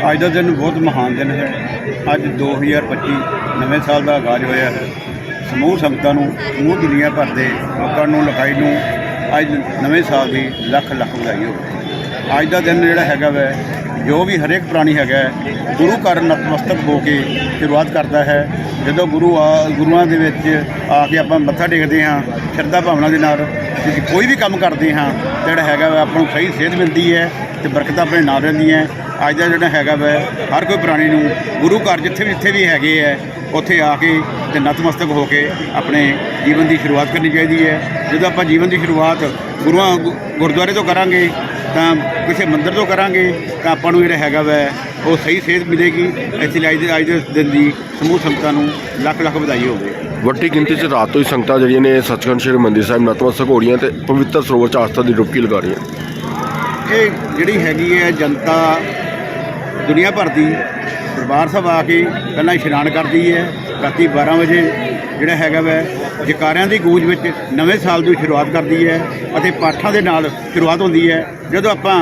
ਅੱਜ ਦਾ ਦਿਨ ਬਹੁਤ ਮਹਾਨ ਦਿਨ ਹੈ। ਅੱਜ 2025 ਨਵੇਂ ਸਾਲ ਦਾ ਆਗਾਜ਼ ਹੋਇਆ ਹੈ। ਸਮੂਹ ਸੰਗਤਾਂ ਨੂੰ ਸਮੂਹ ਦੁਨੀਆ ਭਰ ਦੇ ਲੋਕਾਂ ਨੂੰ, ਲਖਾਈ ਨੂੰ ਅੱਜ ਨਵੇਂ ਸਾਲ ਦੀ ਲੱਖ ਲੱਖ ਵਧਾਈ ਹੋਵੇ ਅੱਜ ਦਾ ਦਿਨ ਜਿਹੜਾ ਹੈਗਾ ਵੈ, ਜੋ ਵੀ ਹਰੇਕ ਪ੍ਰਾਣੀ ਹੈਗਾ ਗੁਰੂ ਘਰ ਨਤਮਸਤਕ ਹੋ ਕੇ ਸ਼ੁਰੂਆਤ ਕਰਦਾ ਹੈ। ਜਦੋਂ ਗੁਰੂ ਆ, ਗੁਰੂਆਂ ਦੇ ਵਿੱਚ ਆ ਕੇ ਆਪਾਂ ਮੱਥਾ ਟੇਕਦੇ ਹਾਂ, ਸ਼ਰਧਾ ਭਾਵਨਾ ਦੇ ਨਾਲ ਅਸੀਂ ਕੋਈ ਵੀ ਕੰਮ ਕਰਦੇ ਹਾਂ, ਜਿਹੜਾ ਹੈਗਾ ਵਾ, ਆਪਾਂ ਨੂੰ ਸਹੀ ਸੇਧ ਮਿਲਦੀ ਹੈ ਤੇ ਬਰਕਤਾਂ ਆਪਣੇ ਨਾਲ ਰਹਿੰਦੀਆਂ। ਅੱਜ ਦਾ ਜਿਹੜਾ ਹੈਗਾ ਵਾ ਹਰ ਕੋਈ ਪ੍ਰਾਣੀ ਨੂੰ ਗੁਰੂ ਘਰ ਜਿੱਥੇ ਵੀ ਜਿੱਥੇ ਵੀ ਹੈਗੇ ਹੈ ਉੱਥੇ ਆ ਕੇ ਤੇ ਨਤਮਸਤਕ ਹੋ ਕੇ ਆਪਣੇ ਜੀਵਨ ਦੀ ਸ਼ੁਰੂਆਤ ਕਰਨੀ ਚਾਹੀਦੀ ਹੈ ਜਦੋਂ ਆਪਾਂ ਜੀਵਨ ਦੀ ਸ਼ੁਰੂਆਤ ਗੁਰੂਆਂ ਗੁਰਦੁਆਰੇ ਤੋਂ ਕਰਾਂਗੇ ਤਾਂ ਕਿਸੇ ਮੰਦਿਰ ਤੋਂ ਕਰਾਂਗੇ ਤਾਂ ਆਪਾਂ ਨੂੰ ਜਿਹੜਾ ਹੈਗਾ ਵਾ ਉਹ ਸਹੀ ਸੇਧ ਮਿਲੇਗੀ। ਇਸ ਲਈ ਅੱਜ ਦੇ ਅੱਜ ਦੇ ਦਿਨ ਦੀ ਸਮੂਹ ਸੰਗਤਾਂ ਨੂੰ ਲੱਖ ਲੱਖ ਵਧਾਈ ਹੋਵੇ। ਵੱਡੀ ਗਿਣਤੀ 'ਚ ਰਾਤ ਤੋਂ ਹੀ ਸੰਗਤਾਂ ਜਿਹੜੀਆਂ ਨੇ ਸੱਚਖੰਡ ਸ੍ਰੀ ਮੰਦਿਰ ਸਾਹਿਬ ਨਤਮਸਤਕ ਹੋ ਰਹੀਆਂ ਤੇ ਪਵਿੱਤਰ ਸਰੋਵਰ 'ਚ ਆਸਥਾ ਦੀ ਡੁਬਕੀ ਲਗਾ ਰਹੀਆਂ। ਇਹ ਜਿਹੜੀ ਹੈਗੀ ਹੈ ਜਨਤਾ ਦੁਨੀਆ ਭਰ ਦੀ ਦਰਬਾਰ ਸਾਹਿਬ ਆ ਕੇ ਪਹਿਲਾਂ ਇਸ਼ਨਾਨ ਕਰਦੀ ਹੈ, ਰਾਤੀ 12 ਵਜੇ ਜਿਹੜਾ ਹੈਗਾ ਵੈ, ਜਕਾਰਿਆਂ ਦੀ ਗੂੰਜ ਵਿੱਚ ਨਵੇਂ ਸਾਲ ਦੀ ਸ਼ੁਰੂਆਤ ਕਰਦੀ ਹੈ ਅਤੇ ਪਾਠਾਂ ਦੇ ਨਾਲ ਸ਼ੁਰੂਆਤ ਹੁੰਦੀ ਹੈ। ਜਦੋਂ ਆਪਾਂ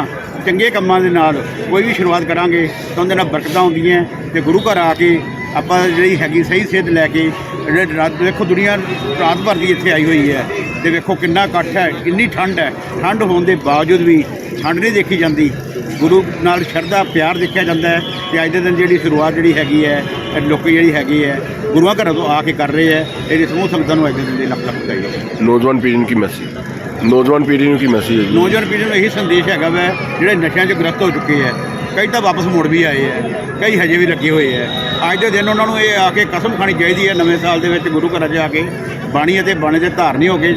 ਚੰਗੇ ਕੰਮਾਂ ਦੇ ਨਾਲ ਕੋਈ ਵੀ ਸ਼ੁਰੂਆਤ ਕਰਾਂਗੇ ਤਾਂ ਉਹਦੇ ਨਾਲ ਬਰਕਤਾਂ ਹੁੰਦੀਆਂ ਤੇ ਗੁਰੂ ਘਰ ਆ ਕੇ ਆਪਾਂ ਜਿਹੜੀ ਹੈਗੀ ਸਹੀ ਸੇਧ ਲੈ ਕੇ ਜਿਹੜੇ ਰਾਤ, ਦੇਖੋ ਦੁਨੀਆ ਰਾਤ ਭਰ ਦੀ ਇੱਥੇ ਆਈ ਹੋਈ ਹੈ ਤੇ ਵੇਖੋ ਕਿੰਨਾ ਇਕੱਠ ਹੈ ਕਿੰਨੀ ਠੰਡ ਹੈ। ਠੰਡ ਹੋਣ ਦੇ ਬਾਵਜੂਦ ਵੀ ਠੰਡ ਨਹੀਂ ਦੇਖੀ ਜਾਂਦੀ। ਗੁਰੂ ਨਾਲ ਸ਼ਰਧਾ ਪਿਆਰ ਦੇਖਿਆ ਜਾਂਦਾ ਹੈ ਤੇ ਅੱਜ ਦੇ ਦਿਨ ਜਿਹੜੀ ਸ਼ੁਰੂਆਤ ਜਿਹੜੀ ਹੈਗੀ ਹੈ ਲੋਕੀ ਜਿਹੜੀ ਹੈਗੀ ਹੈ ਗੁਰੂਆਂ ਘਰਾਂ ਤੋਂ ਆ ਕੇ ਕਰ ਰਹੇ ਹੈ ਇਹਦੇ ਸਮੂਹ ਸੰਗਤਾਂ ਨੂੰ ਅੱਜ ਦੇ ਦਿਨ ਦੀ ਲੱਖ ਲੱਖ ਵਧਾਈ ਨੌਜਵਾਨ ਪੀੜ੍ਹੀ ਨੂੰ ਕੀ ਮੈਸੇਜ ਨੌਜਵਾਨ ਪੀੜ੍ਹੀ ਨੂੰ ਕੀ ਮੈਸੇਜ ਹੈ ਨੌਜਵਾਨ ਪੀੜ੍ਹੀ ਨੂੰ ਇਹੀ ਸੰਦੇਸ਼ ਹੈਗਾ ਵੈ ਜਿਹੜੇ ਨਸ਼ਿਆਂ 'ਚ ਗ੍ਰਸਤ ਹੋ ਚੁੱਕੇ ਹੈ ਕਈ ਤਾਂ ਵਾਪਸ ਮੁੜ ਵੀ ਆਏ ਹੈ ਕਈ ਹਜੇ ਵੀ ਲੱਗੇ ਹੋਏ ਹੈ। ਅੱਜ ਦੇ ਦਿਨ ਉਹਨਾਂ ਨੂੰ ਇਹ ਆ ਕੇ ਕਸਮ ਖਾਣੀ ਚਾਹੀਦੀ ਹੈ ਨਵੇਂ ਸਾਲ ਦੇ ਵਿੱਚ ਗੁਰੂ ਘਰਾਂ 'ਚ ਆ ਕੇ ਬਾਣੀ ਅਤੇ ਬਾਣੇ ਦੇ ਧਾਰਨੀ ਹੋ ਕੇ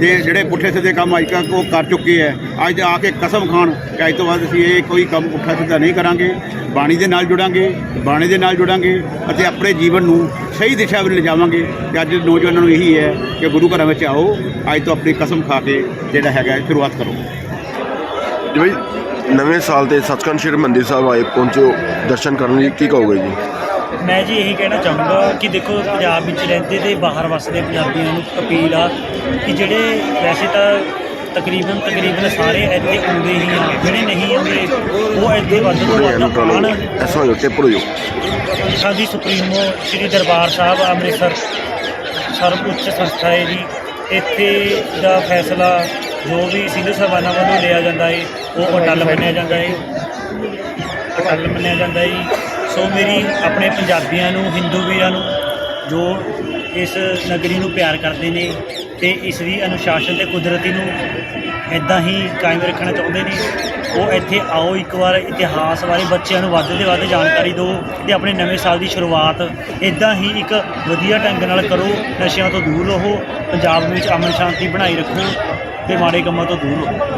ਤੇ ਜਿਹੜੇ ਪੁੱਠੇ ਸਿੱਧੇ ਕੰਮ ਅੱਜ ਤੱਕ ਉਹ ਕਰ ਚੁੱਕੇ ਹੈ ਅੱਜ ਆ ਕੇ ਕਸਮ ਖਾਣ ਕਿ ਅੱਜ ਤੋਂ ਬਾਅਦ ਅਸੀਂ ਇਹ ਕੋਈ ਕੰਮ ਪੁੱਠਾ ਸਿੱਧਾ ਨਹੀਂ ਕਰਾਂਗੇ, ਬਾਣੀ ਦੇ ਨਾਲ ਜੁੜਾਂਗੇ, ਬਾਣੀ ਦੇ ਨਾਲ ਜੁੜਾਂਗੇ ਅਤੇ ਆਪਣੇ ਜੀਵਨ ਨੂੰ ਸਹੀ ਦਿਸ਼ਾ ਵਿੱਚ ਲਿਜਾਵਾਂਗੇ। ਤੇ ਅੱਜ ਨੌਜਵਾਨਾਂ ਨੂੰ ਇਹੀ ਹੈ ਕਿ ਗੁਰੂ ਘਰਾਂ ਵਿੱਚ ਆਓ, ਅੱਜ ਤੋਂ ਆਪਣੀ ਕਸਮ ਖਾ ਕੇ ਜਿਹੜਾ ਹੈਗਾ ਸ਼ੁਰੂਆਤ ਕਰੋ। ਜੀ ਨਵੇਂ ਸਾਲ ਤੇ ਸੱਚਖੰਡ ਸ੍ਰੀ ਮੰਦਿਰ ਸਾਹਿਬ ਆਏ, ਪਹੁੰਚੋ, ਦਰਸ਼ਨ ਕਰਨ ਲਈ ਕੀ ਕਹੋਗੇ ਜੀ? ਮੈਂ ਜੀ ਇਹੀ ਕਹਿਣਾ ਚਾਹੂੰਗਾ ਕਿ ਦੇਖੋ ਪੰਜਾਬ ਵਿੱਚ ਰਹਿੰਦੇ ਤੇ ਬਾਹਰ ਵਸਦੇ ਪੰਜਾਬੀਆਂ ਨੂੰ ਅਪੀਲ ਆ ਕਿ ਜਿਹੜੇ ਵੈਸੇ ਤਾਂ ਤਕਰੀਬਨ ਤਕਰੀਬਨ ਸਾਰੇ ਇੱਥੇ ਆਉਂਦੇ ਹੀ ਆ ਜਿਹੜੇ ਨਹੀਂ ਆਉਂਦੇ ਉਹ ਇੱਥੇ ਵੱਧ ਤੋਂ ਵੱਧ ਆਉਣ। ਐਸਾ ਹੋ ਟਿਪ ਰੋ ਸਾਡੀ ਸੁਪਰੀਮੋ ਸ੍ਰੀ ਦਰਬਾਰ ਸਾਹਿਬ ਅੰਮ੍ਰਿਤਸਰ ਸਰਵਉੱਚ ਸੰਸਥਾ ਹੈ ਜੀ। ਇੱਥੇ ਦਾ ਫੈਸਲਾ ਜੋ ਵੀ ਸਿੰਘ ਸਾਹਿਬਾਨਾਂ ਵੱਲੋਂ ਲਿਆ ਜਾਂਦਾ ਹੈ ਉਹ ਅਟੱਲ ਮੰਨਿਆ ਜਾਂਦਾ ਹੈ। ਅਟੱਲ ਮੰਨਿਆ ਜਾਂਦਾ ਹੈ। ਸੋ ਮੇਰੀ ਆਪਣੇ ਪੰਜਾਬੀਆਂ ਨੂੰ ਹਿੰਦੂ ਵੀਰਾਂ ਨੂੰ ਜੋ ਇਸ ਨਗਰੀ ਨੂੰ ਪਿਆਰ ਕਰਦੇ ਨੇ ਤੇ ਇਸ ਦੀ ਅਨੁਸ਼ਾਸਨ ਤੇ ਕੁਦਰਤੀ ਨੂੰ ਇਦਾਂ ਹੀ ਕਾਇਮ ਰੱਖਣਾ ਚਾਹੁੰਦੇ ਨੇ ਉਹ ਇੱਥੇ ਆਓ ਇੱਕ ਵਾਰ ਇਤਿਹਾਸ ਬਾਰੇ ਬੱਚਿਆਂ ਨੂੰ ਵੱਧ ਤੋਂ ਵੱਧ ਜਾਣਕਾਰੀ ਦਿਓ ਤੇ ਆਪਣੇ ਨਵੇਂ ਸਾਲ ਦੀ ਸ਼ੁਰੂਆਤ ਇਦਾਂ ਹੀ ਇੱਕ ਵਧੀਆ ਢੰਗ ਨਾਲ ਕਰੋ ਨਸ਼ਿਆਂ ਤੋਂ ਦੂਰ ਰਹੋ ਪੰਜਾਬ ਵਿੱਚ ਅਮਨ ਸ਼ਾਂਤੀ ਬਣਾਈ ਰੱਖੋ ਤੇ ਮਾੜੇ ਕੰਮਾਂ ਤੋਂ ਦੂਰ ਰਹੋ।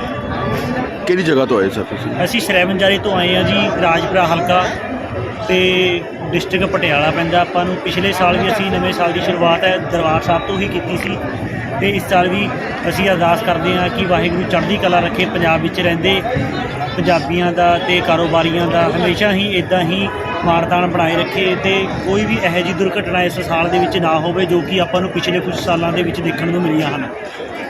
ਕਿਹੜੀ ਜਗ੍ਹਾ ਤੋਂ ਆਏ ਸਰ ਤੁਸੀਂ? ਅਸੀਂ ਸਰੈਵੰਜਾਰੇ ਤੋਂ ਆਏ ਆ ਜੀ ਰਾਜਪੁਰਾ ਹਲਕਾ ਤੇ ਡਿਸਟ੍ਰਿਕਟ ਪਟਿਆਲਾ ਪੈਂਦਾ। ਆਪਾਂ ਨੂੰ ਪਿਛਲੇ ਸਾਲ ਵੀ ਅਸੀਂ ਨਵੇਂ ਸਾਲ ਦੀ ਸ਼ੁਰੂਆਤ ਹੈ, ਦਰਬਾਰ ਸਾਹਿਬ ਤੋਂ ਹੀ ਕੀਤੀ ਸੀ। ਤੇ ਇਸ ਸਾਲ ਵੀ ਅਸੀਂ ਅਰਦਾਸ ਕਰਦੇ ਹਾਂ ਕਿ ਵਾਹਿਗੁਰੂ ਚੜ੍ਹਦੀ ਕਲਾ ਰੱਖੇ, ਪੰਜਾਬ ਵਿੱਚ ਰਹਿੰਦੇ ਪੰਜਾਬੀਆਂ ਦਾ ਤੇ ਕਾਰੋਬਾਰੀਆਂ ਦਾ। ਹਮੇਸ਼ਾ ਹੀ ਇਦਾਂ ਹੀ ਮਾਣਤਾਣ ਬਣਾਏ ਰੱਖੇ ਤੇ ਕੋਈ ਵੀ ਇਹੋ ਜਿਹੀ ਦੁਰਘਟਨਾ ਇਸ ਸਾਲ ਦੇ ਵਿੱਚ ਨਾ ਹੋਵੇ, ਜੋ ਕਿ ਆਪਾਂ ਨੂੰ ਪਿਛਲੇ ਕੁਝ ਸਾਲਾਂ ਦੇ ਵਿੱਚ ਦੇਖਣ ਨੂੰ ਮਿਲੀਆਂ ਹਨ।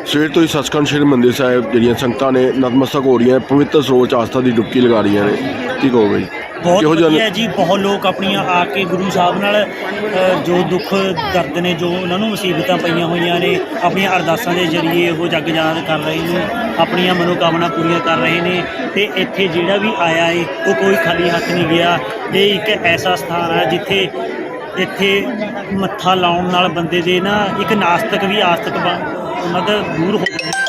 ਸਵੇਰ ਤੋਂ ਹੀ ਸੱਚਖੰਡ ਸ੍ਰੀ ਮੰਦਿਰ ਸਾਹਿਬ ਜਿਹੜੀਆਂ ਸੰਗਤਾਂ ਨੇ ਨਤਮਸਤਕ ਹੋ ਰਹੀਆਂ ਪਵਿੱਤਰ ਸਰੋਵਰ ਆਸਥਾ ਦੀ ਡੁਬਕੀ ਲਗਾ ਰਹੀਆਂ ਨੇ। ਠੀਕ ਕਹੋਗੇ ਜੀ? ਬਹੁਤ ਕਿਹੋ ਜਿਹਾ ਵਧੀਆ ਜੀ ਬਹੁਤ ਲੋਕ ਆਪਣੀਆਂ ਆ ਕੇ ਗੁਰੂ ਸਾਹਿਬ ਨਾਲ ਅ, ਜੋ ਦੁੱਖ ਦਰਦ ਨੇ ਜੋ ਉਹਨਾਂ ਨੂੰ ਮੁਸੀਬਤਾਂ ਪਈਆਂ ਹੋਈਆਂ ਨੇ ਆਪਣੀਆਂ ਅਰਦਾਸਾਂ ਦੇ ਜ਼ਰੀਏ ਉਹ ਜਗ ਜਾਨ ਕਰ ਰਹੇ ਨੇ ਆਪਣੀਆਂ ਮਨੋਕਾਮਨਾ ਪੂਰੀਆਂ ਕਰ ਰਹੇ ਨੇ ਤੇ ਇੱਥੇ ਜਿਹੜਾ ਵੀ ਆਇਆ ਏ ਉਹ ਕੋਈ ਖਾਲੀ ਹੱਥ ਨਹੀਂ ਗਿਆ। ਇਹ ਇੱਕ ਐਸਾ ਸਥਾਨ ਹੈ ਜਿੱਥੇ ਇੱਥੇ ਮੱਥਾ ਲਾਉਣ ਨਾਲ ਬੰਦੇ ਦੇ ਨਾ ਇੱਕ ਨਾਸਤਕ ਵੀ ਆਸਤਕ ਬਣ ਦਾ ਦੂਰ ਹੋ ਜਾਂਦੇ